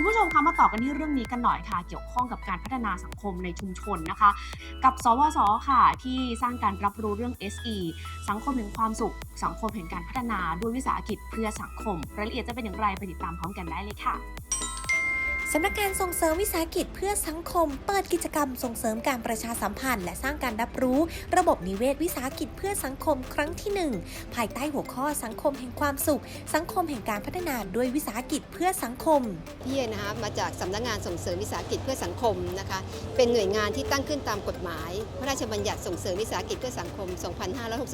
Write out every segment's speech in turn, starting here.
คุณผู้ชมคะมาต่อกันที่เรื่องนี้กันหน่อยค่ะ เกี่ยวข้องกับการพัฒนาสังคมในชุมชนนะคะ กับสวสค่ะ ที่สร้างการรับรู้เรื่อง SE สังคมแห่งความสุข สังคมแห่งการพัฒนาด้วยวิสาหกิจเพื่อสังคม รายละเอียดจะเป็นอย่างไรไปติดตามพร้อมกันได้เลยค่ะ สำนักงานส่งเสริมวิสาหกิจเพื่อสังคม เปิดกิจกรรมส่งเสริมการประชาสัมพันธ์ และสร้างการรับรู้ ระบบนิเวศวิสาหกิจเพื่อสังคมครั้งที่ 1 ภายใต้หัวข้อสังคมแห่งความสุข สังคมแห่งการพัฒนาด้วยวิสาหกิจเพื่อสังคมพี่นะคะมาจากสำนักงานส่งเสริมวิสาหกิจเพื่อสังคมนะคะเป็นหน่วยงานที่ตั้งขึ้นตามกฎหมาย พระราชบัญญัติส่งเสริมวิสาหกิจเพื่อสังคม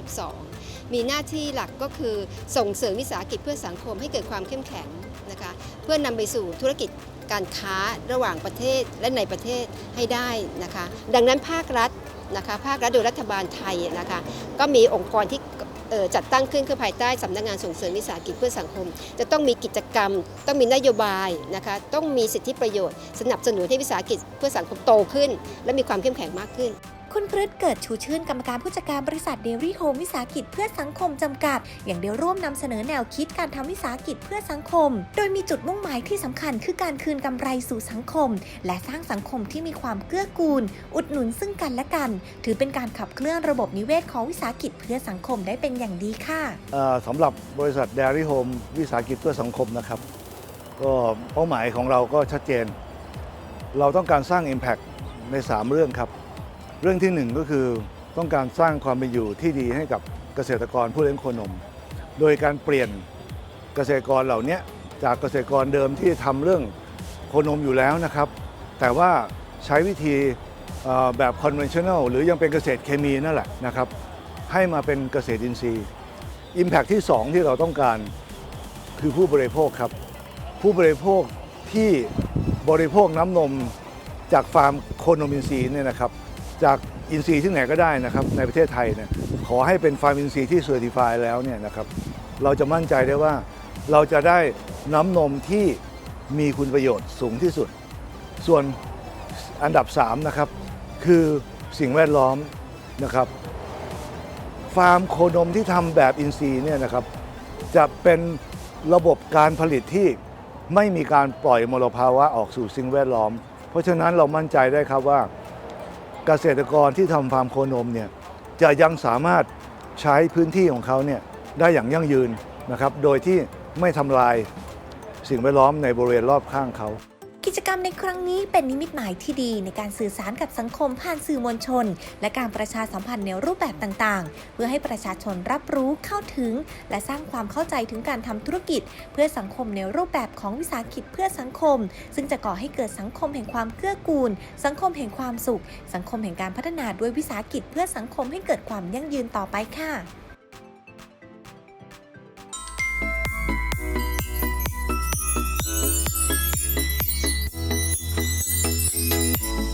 2562 มีหน้าที่หลักก็คือส่งเสริมวิสาหกิจเพื่อสังคมให้เกิดความเข้มแข็ง นะคะเพื่อนำไปสู่ธุรกิจการค้าระหว่างประเทศและในประเทศให้ได้นะคะดังนั้นภาครัฐนะคะภาครัฐโดยรัฐบาลไทยนะคะก็มีองค์กรที่จัดตั้งขึ้นคือภายใต้สำนักงานส่งเสริมวิสาหกิจเพื่อสังคม จะต้องมีกิจกรรม ต้องมีนโยบายนะคะต้องมีสิทธิประโยชน์ สนับสนุนให้วิสาหกิจเพื่อสังคมโตขึ้น และมีความเข้มแข็งมากขึ้น คุณพฤษเกิดชูชื่นกรรมการผู้จัดการบริษัทเดลี่โฮมวิสาหกิจเพื่อสังคมจำกัด อย่างเดียวร่วมนำเสนอแนวคิดการทำวิสาหกิจเพื่อสังคม โดยมีจุดมุ่งหมายที่สำคัญคือการคืนกำไรสู่สังคม และสร้างสังคมที่มีความเกื้อกูล อุดหนุนซึ่งกันและกัน ถือเป็นการขับเคลื่อนระบบนิเวศของวิสาหกิจเพื่อสังคมได้เป็นอย่างดีค่ะเอ่อสำหรับบริษัท Dairy Home วิสาหกิจเพื่อสังคมนะครับก็เป้าหมายของเราก็ชัดเจน เราต้องการสร้าง Impact ใน 3 เรื่องครับ เรื่องที่ 1 ก็คือต้องการสร้างความเป็นอยู่ที่ดีให้กับเกษตรกรผู้เลี้ยงโคนม โดยการเปลี่ยนเกษตรกรเหล่านี้จากเกษตรกรเดิมที่ทำเรื่องโคนมอยู่แล้วนะครับ แต่ว่าใช้วิธีแบบ conventional หรือยังเป็นเกษตรเคมีนั่นแหละนะครับ ให้มาเป็นเกษตรอินทรีย์ Impact ที่ 2 ที่เราต้องการคือผู้บริโภคครับ ผู้บริโภคที่บริโภคน้ำนมจากฟาร์มโคนมอินทรีย์เนี่ยนะครับ จากอินทรีย์ที่ไหนก็ได้นะครับในประเทศไทยเนี่ยขอให้เป็นฟาร์มอินทรีย์ที่เซอร์ติฟายแล้วเนี่ยนะครับเราจะมั่นใจได้ว่าเราจะได้น้ำนมที่มีคุณประโยชน์สูงที่สุด ส่วนอันดับ3นะครับคือสิ่งแวดล้อมนะครับ ฟาร์มโคนมที่ทำแบบอินทรีย์เนี่ยนะครับจะเป็นระบบการผลิตที่ไม่มีการปล่อยมลภาวะออกสู่สิ่งแวดล้อม เพราะฉะนั้นเรามั่นใจได้ครับว่า เกษตรกรที่ทำฟาร์มโคนมเนี่ยจะยังสามารถใช้พื้นที่ของเขาเนี่ยได้อย่างยั่งยืนนะครับ โดยที่ไม่ทำลายสิ่งแวดล้อมในบริเวณรอบข้างเขา จกรรมในครั้งนี้เป็นนิมิตหมายที่ดีในการสื่อสารกับสังคมผ่านสื่อมวลชน และการประชาสัมพันธ์ในรูปแบบต่างๆ เพื่อให้ประชาชนรับรู้เข้าถึง และสร้างความเข้าใจถึงการทำธุรกิจ เพื่อสังคมในรูปแบบของวิสาหกิจเพื่อสังคม ซึ่งจะก่อให้เกิดสังคมแห่งความเกื้อกูล สังคมแห่งความสุข สังคมแห่งการพัฒนาด้วยวิสาหกิจเพื่อสังคมให้เกิดความยั่งยืนต่อไปค่ะ